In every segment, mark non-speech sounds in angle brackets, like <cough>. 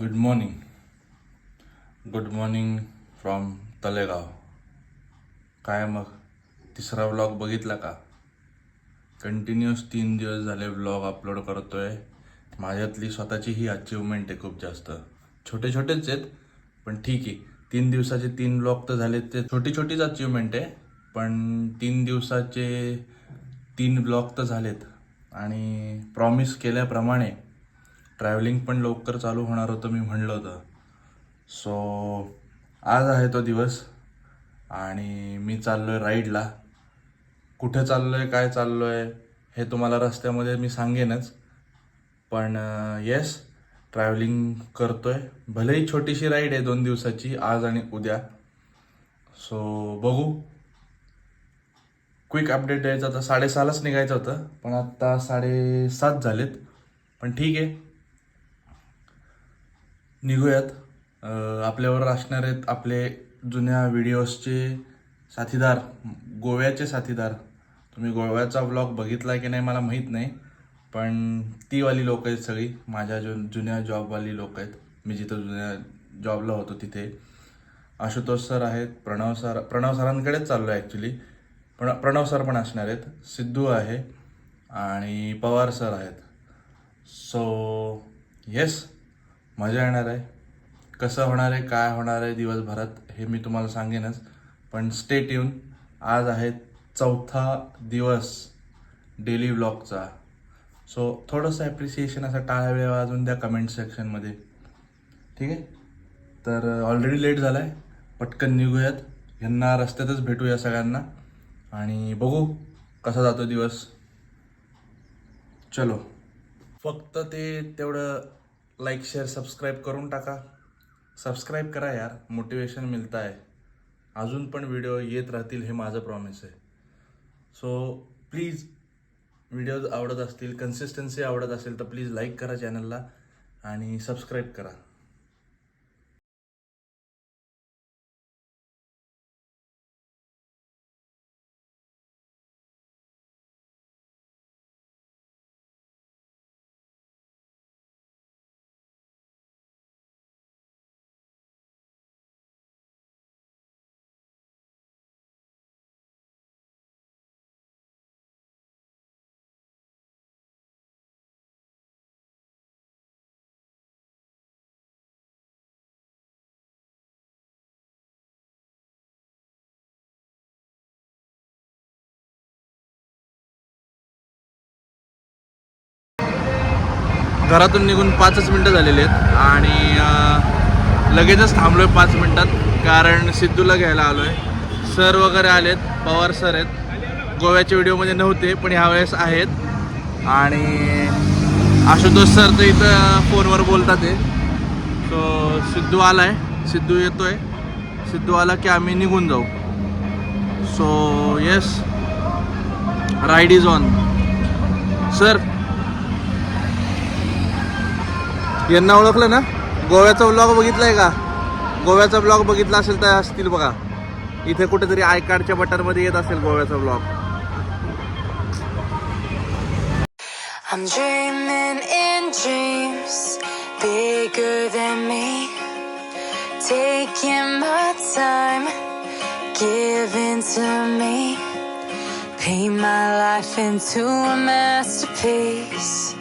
Good morning good morning from Talegaon काय मग? तिसरा व्लॉग बघितला का? कंटिन्युअस तीन दिवस झाले व्लॉग अपलोड करतोय. माझ्यातली स्वतःची ही अचिव्हमेंट आहे खूप जास्त. छोटे छोटेच आहेत पण ठीक आहे. तीन दिवसाचे तीन व्लॉग तर झाले ते छोटी छोटीच अचिव्हमेंट आहे पण तीन दिवसाचे तीन ब्लॉग तर झालेत. आणि प्रॉमिस केल्याप्रमाणे ट्रॅव्हलिंग पण लवकर चालू होणार होतं मी म्हणलं होतं. सो आज आहे तो दिवस आणि मी चाललो आहे राईडला. कुठे चाललो आहे काय चाललो आहे हे तुम्हाला रस्त्यामध्ये मी सांगेनच. पण येस ट्रॅव्हलिंग करतोय. भलेही छोटीशी राईड आहे दोन दिवसाची आज आणि उद्या. सो बघू. क्विक अपडेट द्यायचं होतं. साडेसहालाच निघायचं होतं पण आत्ता साडेसात झालेत. पण ठीक आहे. निघूयात. आपल्यावर असणार आहेत आपले जुन्या व्हिडिओजचे साथीदार गोव्याचे साथीदार. तुम्ही गोव्याचा ब्लॉग बघितला की नाही मला माहीत नाही पण तीवाली लोक आहेत सगळी. माझ्या जु जुन्या जॉबवाली लोक आहेत. मी जिथं जुन्या जॉबला होतो तिथे. आशुतोष सर आहेत प्रणव सर प्रणव सरांकडेच चाललो आहे ॲक्च्युली पण प्रणव सर पण असणार आहेत. सिद्धू आहे आणि पवार सर आहेत. सो येस मजा येणार आहे. कसं होणार आहे काय होणार आहे दिवसभरात हे मी तुम्हाला सांगेनच. पण स्टेट येऊन आज आहे चौथा दिवस डेली व्लॉगचा सो थोडंसं ॲप्रिसिएशन असं टाळ्या वेळा वाजून द्या कमेंट सेक्शनमध्ये ठीक आहे? तर ऑलरेडी लेट झाला आहे पटकन निघूयात. ह्यांना रस्त्यातच भेटूया सगळ्यांना. आणि बघू कसा जातो दिवस. चलो. फक्त ते तेवढं लाईक शेअर सबस्क्राईब करून टाका. सबस्क्राईब करा यार. मोटिवेशन मिळतं आहे अजून पण व्हिडिओ येत राहतील हे माझं प्रॉमिस आहे. सो प्लीज व्हिडिओज आवडत असतील कन्सिस्टन्सी आवडत असेल तर प्लीज लाईक करा चॅनलला आणि सबस्क्राईब करा. घरातून निघून पाचच मिनटं झालेली आहेत आणि लगेचच थांबलो आहे पाच मिनटात कारण सिद्धूला घ्यायला आलो आहे सर वगैरे आलेत पवार सर आहेत. गोव्याच्या व्हिडिओमध्ये नव्हते पण ह्यावेळेस आहेत. आणि आशुतोष सर तर इथं फोनवर बोलतात आहे सो सिद्धू आला आहे सिद्धू येतो आहे सिद्धू आला की आम्ही निघून जाऊ. So yes ride is on sir यांना ओळखलं ना गोव्याचा ब्लॉग बघितलाय का गोव्याचा ब्लॉग बघितला असेल तर असतील बघा इथे कुठेतरी आय कार्डच्या बटनमध्ये येत असेल गोव्याचा blog I'm dreaming in dreams bigger than me. Taking my time, giving to me. Paint my life into a masterpiece.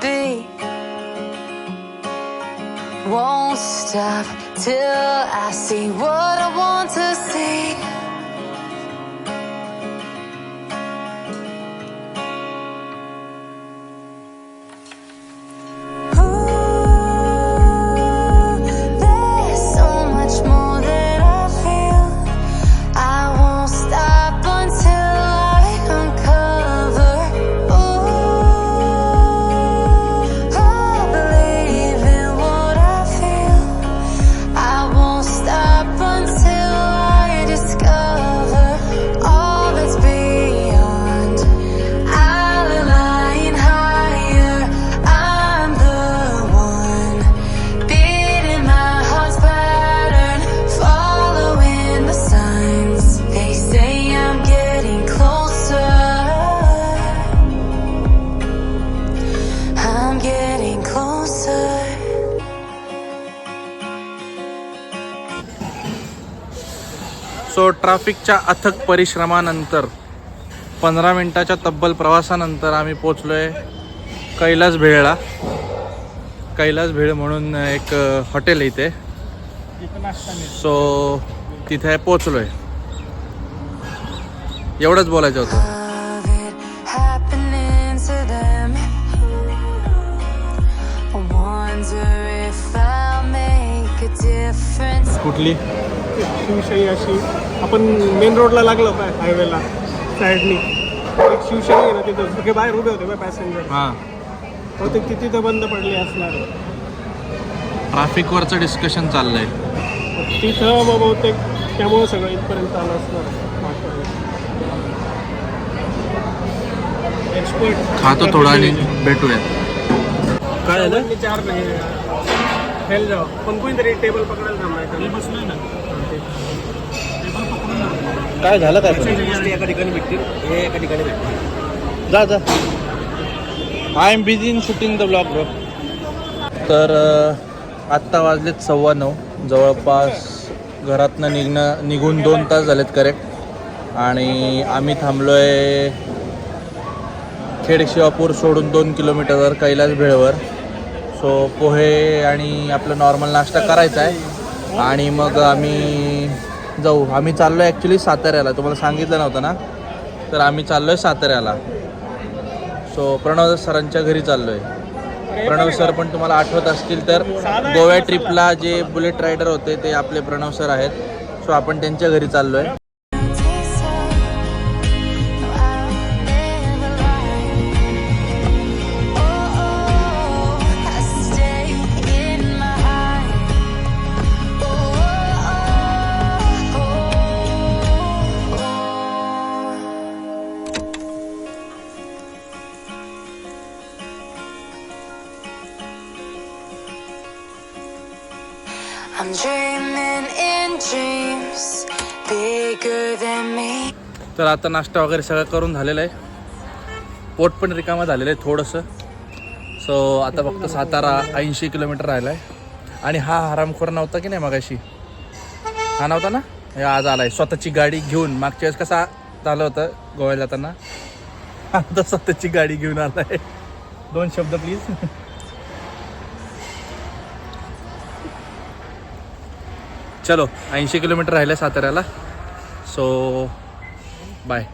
Be. Won't stop till I see what I want ट्रॅफिकच्या अथक परिश्रमानंतर पंधरा मिनिटाच्या तब्बल प्रवासानंतर आम्ही पोचलोय कैलास भेळला. कैलास भेळ म्हणून एक हॉटेल आहे इथे. सो तिथे पोचलोय एवढंच बोलायचं होतं. कुठली? शिवशाही अशी आपण मेन रोडला लागलो काय हायवेला साईडनी एक शिवशाही आहे ना तिथं. सगळे बाहेर उभे होते पॅसेंजर हां. बहुतेक ती तिथं बंद पडली असणार. ट्रॅफिकवरचं डिस्कशन चाललंय. तिथं मग बहुतेक त्यामुळे सगळं इथपर्यंत आलं असणार. एक्सपर्ट खातो थोडा आणि भेटूया. काय झालं? चार हेल. जाऊ पण कोणीतरी टेबल पकडायला बसलोय ना काय झालं काय एका ठिकाणी भेटतील. हे एका ठिकाणी भेटतील. जा जा. I am busy in shooting the blog bro तर आत्ता वाजलेत सव्वा नऊ. जवळपास घरातनं निघणं निघून दोन तास झालेत करेक्ट आणि आम्ही थांबलोय खेड शिवापूर सोडून दोन किलोमीटरवर कैलास भेळवर. सो पोहे आणि आपलं नॉर्मल नाश्ता करायचा आहे. आणि मग आम्ही जाऊ आम्ही चाललो आहे ॲक्च्युली साताऱ्याला. तुम्हाला सांगितलं नव्हतं ना? तर आम्ही चाललो आहे साताऱ्याला. सो प्रणव सरांच्या घरी चाललो आहे प्रणव सर पण तुम्हाला आठवत असतील तर गोव्या ट्रिपला जे बुलेट रायडर होते ते आपले प्रणव सर आहेत. सो आपण त्यांच्या घरी चाललो आहे तर आता नाश्ता वगैरे सगळं करून झालेलं आहे. पोट पण रिकामं झालेलं आहे थोडंसं. सो आता फक्त सातारा ऐंशी किलोमीटर राहिला आहे आणि हा हरामखोर नव्हता की नाही मगाशी? हा नव्हता ना? हे आज आलाय. स्वतःची गाडी घेऊन. मागच्या वेळेस कसा झालं होतं गोव्याला जाताना? <laughs> आता स्वतःची गाडी घेऊन आलाय. दोन शब्द प्लीज चलो ऐंशी किलोमीटर राहिले साताऱ्याला. सो बाय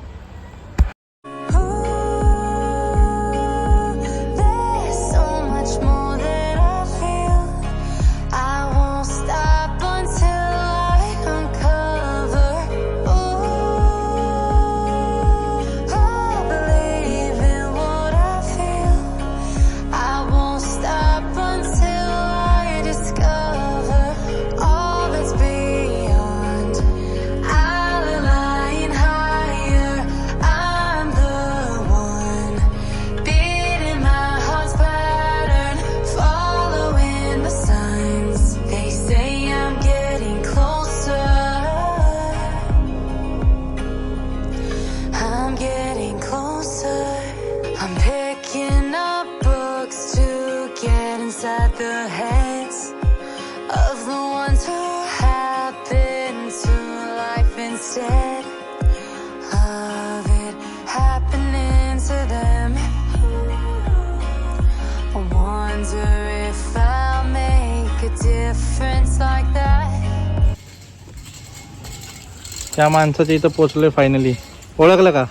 त्या माणसाच्या इथं पोचलोय फायनली ओळखलं का?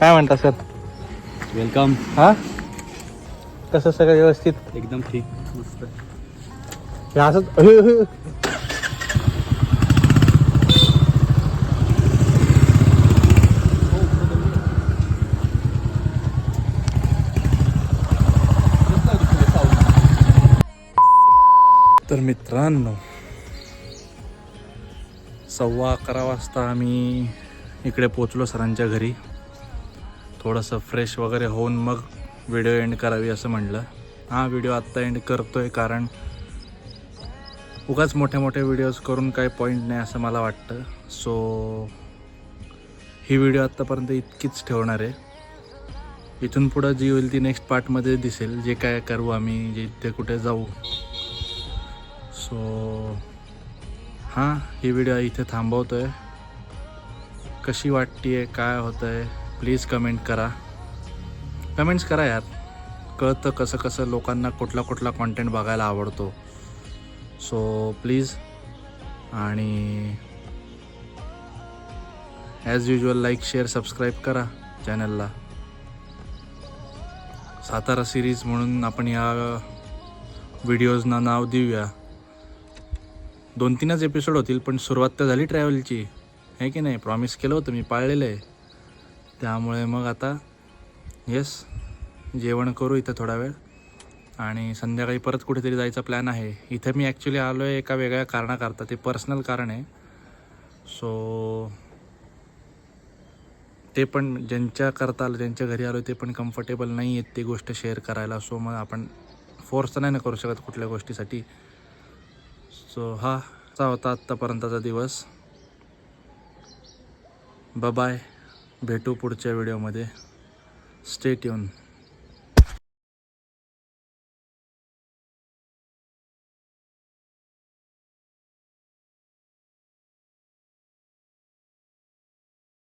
काय म्हणता सर? वेलकम हा? कसं सगळं व्यवस्थित? एकदम ठीक. मस्त हे असंच मित्रांनो सव्वा अकरा वाजता आम्ही इकडे पोचलो सरांच्या घरी. थोडंसं फ्रेश वगैरे होऊन मग व्हिडिओ एंड करावी असं म्हणलं. हा व्हिडिओ आत्ता एंड आहे कारण उगाच मोठ्या मोठ्या व्हिडिओज करून काही पॉईंट नाही असं मला वाटतं. सो ही व्हिडिओ आत्तापर्यंत इतकीच ठेवणार आहे. इथून पुढं जी होईल ती नेक्स्ट पार्टमध्ये दिसेल. जे काय करू आम्ही जे इथे कुठे जाऊ सो हां ही व्हिडिओ इथे थांबवतो आहे कशी वाटते आहे काय होतं आहे प्लीज कमेंट करा. कमेंट्स करा यार. कळतं कसं कसं लोकांना कुठला कुठला कॉन्टेंट बघायला आवडतो. सो प्लीज आणि as usual like share subscribe करा चॅनलला सातारा सिरीज म्हणून आपण या व्हिडिओजना नाव देऊया. दोन तीनच एपिसोड होतील पण सुरुवात तर झाली ट्रॅव्हलची आहे की नाही? प्रॉमिस केलं होतं मी पाळलेलं आहे. त्यामुळे मग आता येस जेवण करू इथं थोडा वेळ. आणि संध्याकाळी परत कुठेतरी जायचा प्लॅन आहे. इथं मी ॲक्च्युली आलो आहे एका वेगळ्या कारणाकरता. ते पर्सनल कारण आहे. सो ते पण ज्यांच्या करता आलं ज्यांच्या घरी आलो ते पण कम्फर्टेबल नाही आहेत ती गोष्ट शेअर करायला. सो मग आपण फोर्स तर नाही ना करू शकत कुठल्या गोष्टीसाठी. सो हा चा होता आत्तापर्यंतचा दिवस बाय भेटू पुढच्या व्हिडिओमध्ये स्टेट येऊन